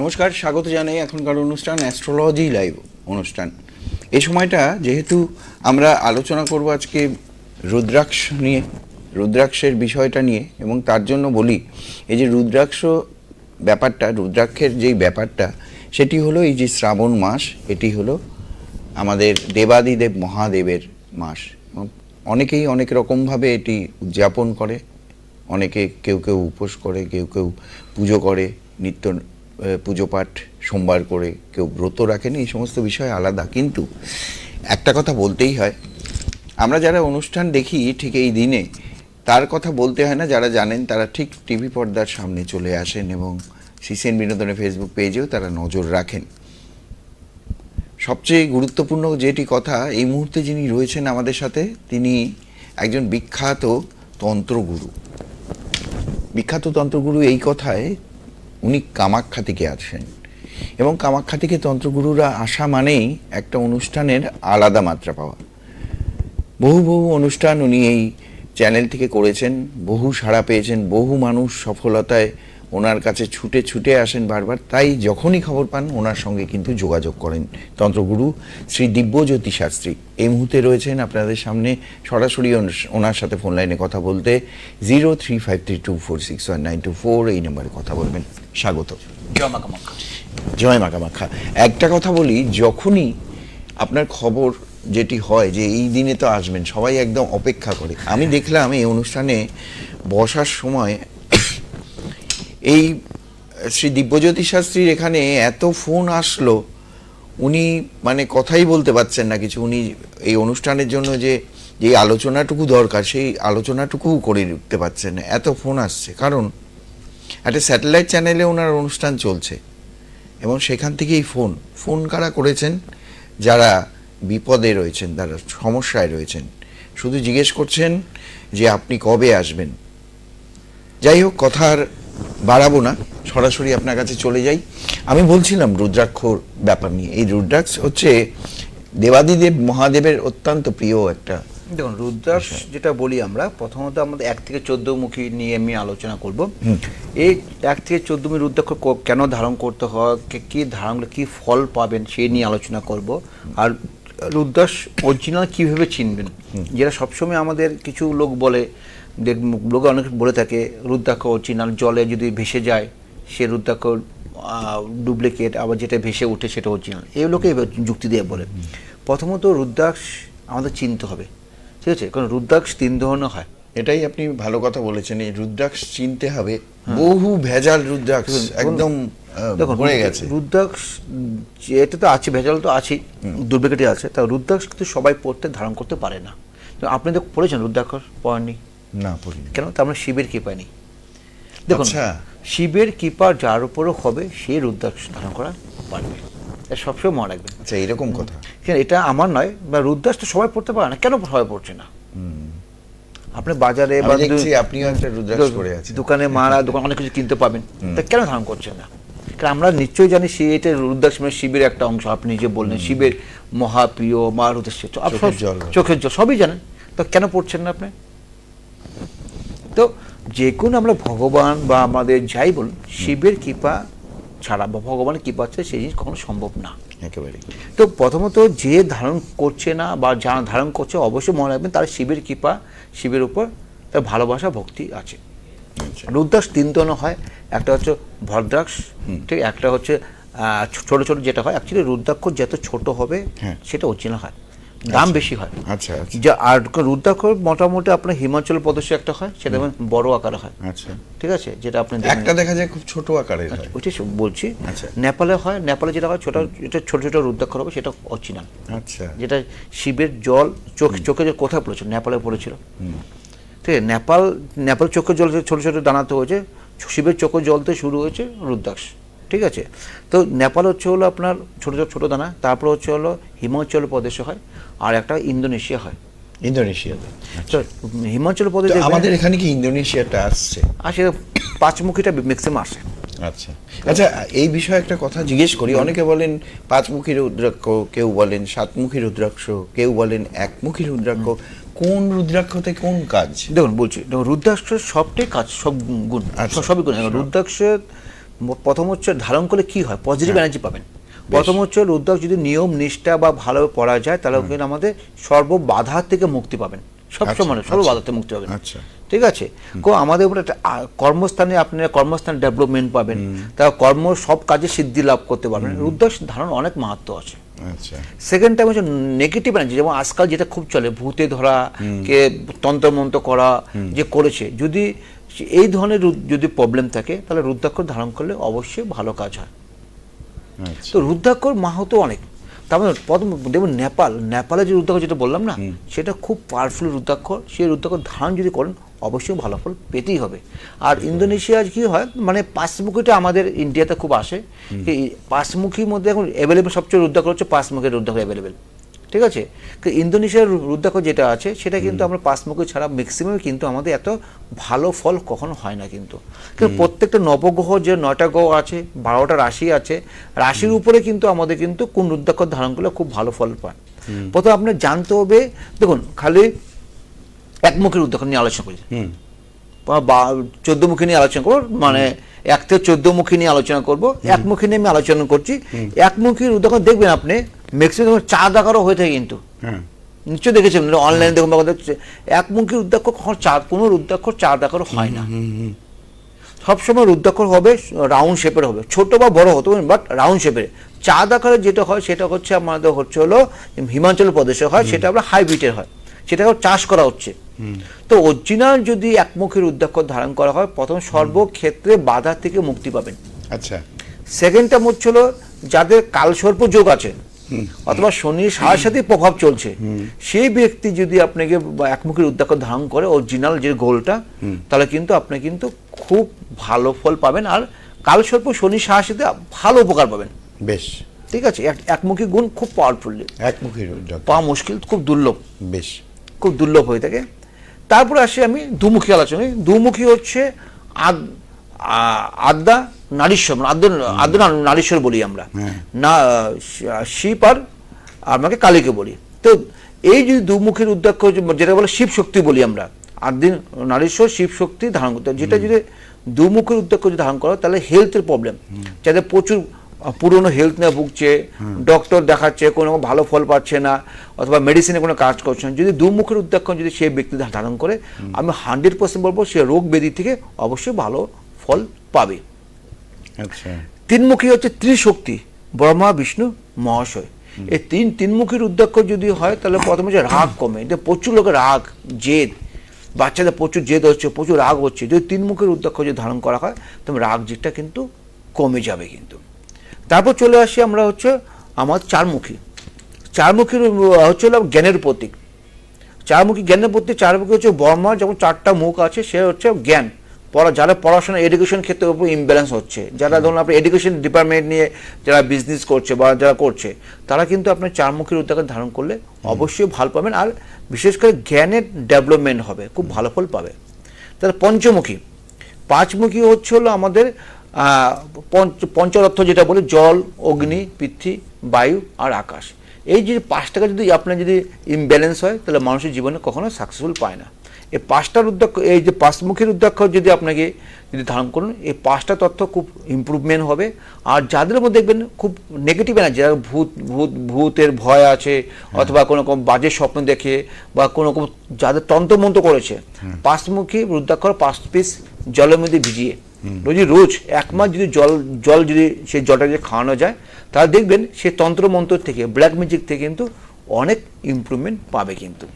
নমস্কার, স্বাগত জানাই এখনকার অনুষ্ঠান অ্যাস্ট্রোলজি লাইভ অনুষ্ঠান। এই সময়টা যেহেতু আমরা আলোচনা করব আজকে রুদ্রাক্ষ নিয়ে, রুদ্রাক্ষের বিষয়টা নিয়ে এবং তার জন্য বলি, এই যে রুদ্রাক্ষ ব্যাপারটা, রুদ্রাক্ষের যেই ব্যাপারটা, সেটি হলো এই যে শ্রাবণ মাস, এটি হলো আমাদের দেবাদিদেব মহাদেবের মাস। অনেকেই অনেক রকমভাবে এটি উদযাপন করে, অনেকে কেউ কেউ উপোস করে, কেউ কেউ পুজো করে, নিত্য পুজো পাঠ সোমবার করে কেউ ব্রত রাখেন, এই সমস্ত বিষয় আলাদা। কিন্তু একটা কথা বলতেই হয়, আমরা যারা অনুষ্ঠান দেখি ঠিক এই দিনে, তার কথা বলতে হয় না, যারা জানেন তারা ঠিক টিভি পর্দার সামনে চলে আসেন এবং সিসিএন বিনোদনের ফেসবুক পেজেও তারা নজর রাখেন। সবচেয়ে গুরুত্বপূর্ণ যেটি কথা, এই মুহূর্তে যিনি রয়েছেন আমাদের সাথে, তিনি একজন বিখ্যাত তন্ত্রগুরু। বিখ্যাত তন্ত্রগুরু এই কথায় উনি কামাখ্যা থেকে আসেন এবং কামাখ্যা থেকে তন্ত্রগুরুরা আসা মানেই একটা অনুষ্ঠানের আলাদা মাত্রা পাওয়া। বহু বহু অনুষ্ঠান উনি এই চ্যানেল থেকে করেছেন, বহু সাড়া পেয়েছেন, বহু মানুষ সফলতায় ওনার কাছে ছুটে ছুটে আসেন বারবার। তাই যখনই খবর পান ওনার সঙ্গে কিন্তু যোগাযোগ করেন তন্ত্রগুরু শ্রী দিব্যজ্যোতি শাস্ত্রী। এই মুহূর্তে রয়েছেন আপনাদের সামনে সরাসরি ওনার সাথে ফোন লাইনে কথা বলতে zero three five three two four six one nine two four এই নম্বরে কথা বলবেন। স্বাগত। জয় মাকামাখা একটা কথা বলি যখনই আপনার খবর যেটি হয় যে এই দিনে তো আসবেন সবাই একদম অপেক্ষা করে। আমি দেখলাম এই অনুষ্ঠানে বসার সময় এই শ্রী দিব্যজ্যোতি শাস্ত্রীর এখানে এত ফোন আসলো, উনি মানে কথাই বলতে পারছেন না কিছু। উনি এই অনুষ্ঠানের জন্য যে যে আলোচনাটুকু দরকার, সেই আলোচনাটুকুও করে উঠতে পারছেন না। এত ফোন আসছে। কারণ একটা স্যাটেলাইট চ্যানেলে ওনার অনুষ্ঠান চলছে এবং সেখান থেকেই ফোন ফোন কারা করেছেন? যারা বিপদে রয়েছেন, যারা সমস্যায় রয়েছেন। শুধু জিজ্ঞেস করছেন যে আপনি কবে আসবেন? যাই হোক কথা আর বাড়াবো না সরাসরি আপনার কাছে চলে যাই। আমি বলছিলাম রুদ্রাক্ষর ব্যাপার নিয়ে। এই রুদ্রাক্ষ হচ্ছে দেবাদিদেব মহাদেবের অত্যন্ত প্রিয় একটা দেখুন রুদ্রাস যেটা বলি আমরা প্রথমত আমাদের এক থেকে চোদ্দ মুখী নিয়ে আমি আলোচনা করব। এই এক থেকে চোদ্দ মুখী রুদ্রাক্ষ কেন ধারণ করতে হয় কে- কি ধারণ করলে কি ফল পাবেন সেই নিয়ে আলোচনা করব। আর রুদ্রাস অরিজিনাল কীভাবে চিনবেন যেটা সবসময় আমাদের কিছু লোক বলে লোকে অনেক বলে থাকে রুদ্রাক্ষ অরিজিনাল জলে যদি ভেসে যায় সে রুদ্রাক্ষ ডুপ্লিকেট আবার যেটা ভেসে ওঠে সেটা অরিজিনাল এই লোকে যুক্তি দিয়ে বলে। প্রথমত রুদ্রাক্ষ আমাদের চিনতে হবে। ঠিক আছে? কারণ রুদ্রাক্ষ তিন ধরনের হয়। এটাই আপনি ভালো কথা বলেছেন। এই রুদ্রাক্ষ চিনতে হবে। বহু ভেজাল রুদ্রাক্ষ একদম ভরে গেছে। রুদ্রাক্ষ এটা তো আছে ভেজাল তো আছেই দুর্ভিক্ষটি আছে। তা রুদ্রাক্ষ কিন্তু সবাই পড়তে ধারণ করতে পারে না। তো আপনি তো পড়েছেন রুদ্রাক্ষ পড়েননি? না পড়িনি। কেন? তার মানে শিবের কৃপা নেই। দেখুন আচ্ছা। শিবের কৃপা যার উপরও হবে সে রুদ্রাক্ষ ধারণ করা পারবে। এটা সবসময় মনে রাখবেন। আচ্ছা এরকম কথা। কেন? এটা আমার নয় বা রুদ্রাক্ষ তো সবাই পড়তে পারে না। কেন সবাই পড়ছে না? আপনি বাজারে বা আপনিও একটা রুদ্রাক্ষ করে আছেন। দোকানে মারা দোকান অনেক কিছু কিনতে পাবেন। তা কেন ধারণ করছেন না? কারণ আমরা নিশ্চয়ই জানি সে এটা রুদ্রাক্ষ মানে শিবের একটা অংশ। আপনি যে বললেন শিবের মহাপ্রিয় মা রুদ্রাক্ষ চোখের চোখের জল সবই জানেন। তো কেন পড়ছেন না আপনি? তো যে কোনো আমরা ভগবান বা আমাদের যাই বলুন শিবের কৃপা ছাড়া বা ভগবানের কৃপা ছাড়া সেই জিনিস কখনো সম্ভব না। একেবারে। তো প্রথমত যে ধারণ করছে না বা যা ধারণ করছে অবশ্যই মনে রাখবেন তার শিবের কৃপা শিবের উপর তার ভালোবাসা ভক্তি আছে। আচ্ছা। রুদ্রাক্ষ তিন ধরনের হয় একটা হচ্ছে ভদ্রাক্ষ ঠিক একটা হচ্ছে ছোট ছোট যেটা হয় অ্যাকচুয়ালি রুদ্রাক্ষ যত ছোট হবে হ্যাঁ। সেটা অরিজিনাল হয়। দাম বেশি হয়। আচ্ছা আচ্ছা। যা আর রুদ্রাক্ষ মোটামুটি আপনার হিমাচল প্রদেশে একটা হয় সেটা যেমন বড় আকারে হয়। আচ্ছা। ঠিক আছে? যেটা আপনি একটা দেখা যায় খুব ছোট আকারে হয়। ওইটাই বলছি আচ্ছা। নেপালে হয় নেপালে যেটা হয় ছোট এটা ছোট ছোট রুদ্রাক্ষর হবে সেটা অরিজিনাল আচ্ছা। যেটা শিবের জল চোখ চোখে যে কোথায় পড়েছিল নেপালে পড়েছিল। ঠিক আছে নেপাল নেপাল চোখের জল ছোট ছোট দানাতে হয়েছে শিবের চোখের জলতে শুরু হয়েছে রুদ্রাক্ষ। ঠিক আছে? তো নেপাল হচ্ছে হলো আপনার ছোটো ছোটো ছোটো দানা তারপর হচ্ছে হলো হিমাচল প্রদেশে হয় আর একটা ইন্দোনেশিয়া হয়। ইন্দোনেশিয়াতে হিমাচল প্রদেশে আমাদের এখানে কি ইন্দোনেশিয়াটা আসছে? আসে পাঁচমুখীটা ম্যাক্সিমাম আসে। আচ্ছা। আচ্ছা এই বিষয়ে একটা কথা জিজ্ঞেস করি। অনেকে বলেন পাঁচমুখী রুদ্রাক্ষ কেউ বলেন সাতমুখী রুদ্রাক্ষ কেউ বলেন একমুখী রুদ্রাক্ষ। কোন রুদ্রাক্ষতে কোন কাজ? দেখুন বলছি দেখুন রুদ্রাক্ষের সবটাই কাজ সব গুণ আচ্ছা। সবই গুণ। রুদ্রাক্ষের ম- প্রথম হচ্ছে ধারণ করলে কি হয়? পজিটিভ এনার্জি পাবেন। প্রথম হচ্ছে রুদ্রাক যদি নিয়ম নিষ্ঠা বা ভালোভাবে পড়া যায় তাহলে কিন্তু আমাদের সর্ব বাধা থেকে মুক্তি পাবেন। সবসময় সময় সর্ব আচ্ছা। বাধা থেকে মুক্তি পাবেন। আচ্ছা। ঠিক আছে? কো আমাদের উপরে একটা কর্মস্থানে আপনারা কর্মস্থান ডেভেলপমেন্ট পাবেন। তা কর্ম সব কাজে সিদ্ধি লাভ করতে পারবেন। রুদ্রাক্ষ ধারণ অনেক মাহাত্ম আছে। আচ্ছা। সেকেন্ড টাইম হচ্ছে নেগেটিভ এনার্জি যেমন আজকাল যেটা খুব চলে ভূতে ধরা কে তন্ত্রমন্ত্র করা যে করেছে। যদি এই ধরনের যদি প্রবলেম থাকে তাহলে রুদ্রাক্ষর ধারণ করলে অবশ্যই ভালো কাজ হয়। আচ্ছা। তো রুদ্রাক্ষর মাহাতো অনেক। তারপরে প্রথম দেখুন নেপাল নেপালে যে রুদ্রাক্ষর যেটা বললাম না সেটা খুব পাওয়ারফুল রুদ্রাক্ষর। সেই রুদ্রাক্ষর ধারণ যদি করেন অবশ্যই ভালো ফল পেতেই হবে। আর ইন্দোনেশিয়া কি হয় মানে পাঁচমুখীটা আমাদের ইন্ডিয়াতে খুব আসে। পাঁচমুখীর মধ্যে এখন অ্যাভেলেবেল সবচেয়ে রুদ্রাক্ষর হচ্ছে পাঁচমুখের রুদ্রাক্ষর অ্যাভেলেবেল ঠিক আছে? ইন্দোনেশিয়ার রু- রুদ্রাক্ষর যেটা আছে সেটা কিন্তু আমরা পাঁচমুখী ছাড়া ম্যাক্সিমাম কিন্তু আমাদের এত ভালো ফল কখনো হয় না কিন্তু। কিন্তু প্রত্যেকটা নবগ্রহ যে নয়টা গ্রহ আছে বারোটা রাশি আছে রাশির উপরে কিন্তু আমাদের কিন্তু কোন রুদ্রাক্ষর ধারণ করলে খুব ভালো ফল পায়। প্রথম আপনার জানতে হবে দেখুন খালি একমুখী রুদ্রাক্ষর নিয়ে আলোচনা করি হুম। বা চোদ্দমুখী নিয়ে আলোচনা করব মানে এক থেকে চোদ্দমুখী নিয়ে আলোচনা করব একমুখী নিয়ে আমি আলোচনা করছি। একমুখী উদ্যোগ দেখবেন আপনি ম্যাক্সিমাম চাঁদ আকারও হয়ে থাকে কিন্তু। হ্যাঁ। নিশ্চয় দেখেছেন অনলাইনে দেখুন কোথাও দেখছে, একমুখী রুদ্রাক্ষর কখনো চাঁদ কোনো রুদ্রাক্ষর চাঁদ আকারও হয় না। সবসময় রুদ্রাক্ষর হবে রাউন্ড শেপের হবে। ছোট বা বড় হতে পারে বাট রাউন্ড শেপের চাঁদ আকারে যেটা হয় সেটা হচ্ছে আমাদের হচ্ছে হলো হিমাচল প্রদেশে হয় সেটা আমরা হাইব্রিডের হয়। সেটা চাষ করা হচ্ছে। তো অরিজিনাল যদি একমুখী রুদ্রাক্ষর ধারণ করা হয় প্রথম সর্বক্ষেত্রে বাধা থেকে মুক্তি পাবেন। আচ্ছা। সেকেন্ডটা হচ্ছে হলো যাদের কালসর্প যোগ আছে অথবা শনির সাথে সাথে প্রভাব চলছে সেই ব্যক্তি যদি আপনাকে বা একমুখী উদ্যাক্ষ ধারণ করে অরিজিনাল যে গোলটা তাহলে কিন্তু আপনি কিন্তু খুব ভালো ফল পাবেন আর কালসর্প শনির সাথে ভালো উপকার পাবেন। বেশ। ঠিক আছে? একমুখী গুণ খুব পাওয়ারফুলি একমুখী পাওয়া মুশকিল খুব দুর্লভ। বেশ। খুব দুর্লভ হয়ে থাকে। তারপরে আসি আমি দুমুখী আলোচনা। দুমুখী হচ্ছে আদ আদ্যা নারীশ্বর মানে আদ্য আদ্য নারীশ্বর বলি আমরা। হ্যাঁ। না শিব আর আমাকে কালীকে বলি। তো এই যদি দুমুখীর উদ্যাক্ষ যেটা বলে শিব শক্তি বলি আমরা। আদিন নারীশ্বর শিব শক্তি ধারণ করতে। যেটা যদি দুমুখের উদ্যাক্ষ যদি ধারণ করো তাহলে হেলথের প্রবলেম যাদের প্রচুর পুরনো হেলথ নিয়ে ভুগছে ডক্টর দেখাচ্ছে কোনো ভালো ফল পাচ্ছে না অথবা মেডিসিনে কোনো কাজ করছে না। যদি দুমুখের উদ্যাক্ষ যদি সেই ব্যক্তি ধারণ করে আমি হান্ড্রেড পার্সেন্ট বলব সে রোগ ব্যাধি থেকে অবশ্যই ভালো ফল পাবে। আচ্ছা। তিনমুখী হচ্ছে ত্রিশক্তি ব্রহ্মা বিষ্ণু মহাশয়। এই তিন তিনমুখীর উদ্যাক্ষ যদি হয় তাহলে প্রথমে যে রাগ কমে। এটা প্রচুর লোকের রাগ জেদ। বাচ্চাদের প্রচুর জেদ হচ্ছে প্রচুর রাগ হচ্ছে। যদি তিনমুখীর উদ্যাক্ষ যদি ধারণ করা হয় তবে রাগ জেদটা কিন্তু কমে যাবে কিন্তু। তারপর চলে আসি আমরা হচ্ছে আমার চারমুখী। চারমুখীর হচ্ছে হলো জ্ঞানের প্রতীক। চারমুখী জ্ঞানের প্রতি চারমুখী হচ্ছে বর্মার যেমন চারটা মুখ আছে সে হচ্ছে জ্ঞান। পড়া যারা পড়াশোনা এডুকেশন ক্ষেত্রে উপর ইমব্যালেন্স হচ্ছে। যারা ধরুন আপনি এডুকেশন ডিপার্টমেন্ট নিয়ে যারা বিজনেস করছে বা যারা করছে তারা কিন্তু আপনার চারমুখীর উদ্যোগে ধারণ করলে অবশ্যই ভালো পাবেন আর বিশেষ করে জ্ঞানের ডেভেলপমেন্ট হবে খুব ভালো ফল পাবে। তাহলে পঞ্চমুখী। পাঁচমুখী হচ্ছে হলো আমাদের পঞ্চরত্ন যেটা বলে জল অগ্নি পৃথ্বী বায়ু আর আকাশ। এই যে পাঁচটাকে যদি আপনার যদি ইমব্যালেন্স হয় তাহলে মানুষের জীবনে কখনো সাকসেসফুল পায় না। এই পাঁচটার উদ্যোগ এই যে পাঁচমুখীর উদ্যোগ যদি আপনাকে যদি ধারণ করুন এই পাঁচটা তথ্য খুব ইমপ্রুভমেন্ট হবে। আর যাদের মধ্যে দেখবেন খুব নেগেটিভ এনার্জি যারা ভূত ভূত ভূতের ভয় আছে অথবা কোনো রকম বাজে স্বপ্ন দেখে বা কোনো রকম যাদের তন্ত্রমন্ত্র করেছে পাঁচমুখী রুদ্রাক্ষর পাঁচ পিস জলের মধ্যে ভিজিয়ে। রোজই রোজ এক মাস যদি জল জল যদি সেই জলটা যদি খাওয়ানো যায়, তাহলে দেখবেন সে তন্ত্রমন্ত্র থেকে ব্ল্যাক ম্যাজিক থেকে কিন্তু অনেক ইমপ্রুভমেন্ট পাবে কিন্তু।